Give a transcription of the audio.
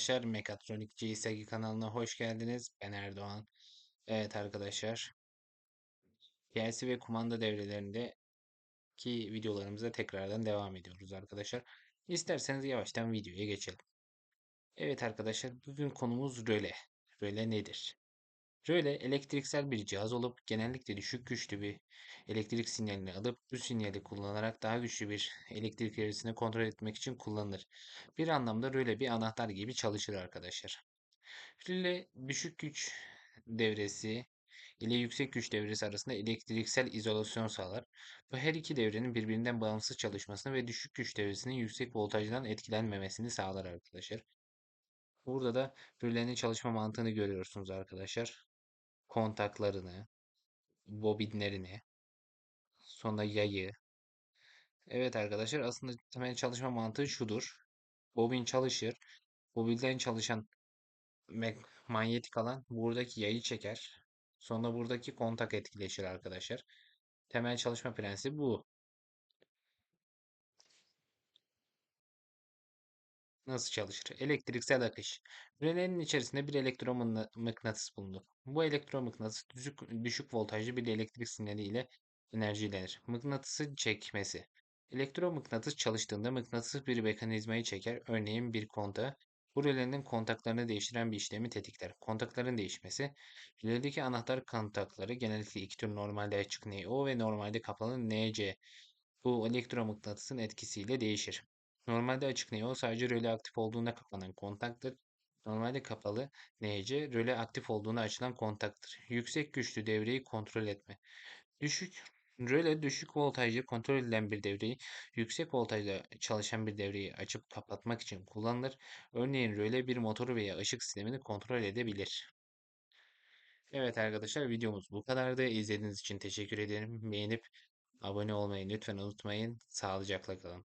arkadaşlar, Mekatronik CSG kanalına hoş geldiniz. Ben Erdoğan. Evet arkadaşlar, PLC ve kumanda devrelerinde ki videolarımıza tekrardan devam ediyoruz arkadaşlar. İsterseniz yavaştan videoya geçelim. Evet arkadaşlar, bugün konumuz röle. Röle nedir? Röle elektriksel bir cihaz olup genellikle düşük güçlü bir elektrik sinyalini alıp bu sinyali kullanarak daha güçlü bir elektrik verisini kontrol etmek için kullanılır. Bir anlamda röle bir anahtar gibi çalışır arkadaşlar. Röle düşük güç devresi ile yüksek güç devresi arasında elektriksel izolasyon sağlar. Bu her iki devrenin birbirinden bağımsız çalışmasını ve düşük güç devresinin yüksek voltajdan etkilenmemesini sağlar arkadaşlar. Burada da rölenin çalışma mantığını görüyorsunuz arkadaşlar kontaklarını, bobinlerini, sonra yayı. Evet arkadaşlar aslında temel çalışma mantığı şudur. Bobin çalışır. Bobinden çalışan manyetik alan buradaki yayı çeker. Sonra buradaki kontak etkileşir arkadaşlar. Temel çalışma prensibi bu. Nasıl çalışır? Elektriksel akış. Rölenin içerisinde bir elektromıknatıs bulunur. Bu elektromıknatıs düşük, düşük voltajlı bir elektrik sinyali ile enerjilenir. Mıknatısın çekmesi. Elektromıknatıs çalıştığında mıknatıs bir mekanizmayı çeker, örneğin bir kontağı. Bu rölenin kontaklarını değiştiren bir işlemi tetikler. Kontakların değişmesi, röledeki anahtar kontakları genellikle iki tür normalde açık NO ve normalde kapalı NC. Bu elektromıknatısın etkisiyle değişir. Normalde açık NO sadece röle aktif olduğunda kapanan kontaktır. Normalde kapalı NC röle aktif olduğunda açılan kontaktır. Yüksek güçlü devreyi kontrol etme. Düşük röle düşük voltajlı kontrol edilen bir devreyi yüksek voltajda çalışan bir devreyi açıp kapatmak için kullanılır. Örneğin röle bir motoru veya ışık sistemini kontrol edebilir. Evet arkadaşlar videomuz bu kadardı. İzlediğiniz için teşekkür ederim. Beğenip abone olmayı lütfen unutmayın. Sağlıcakla kalın.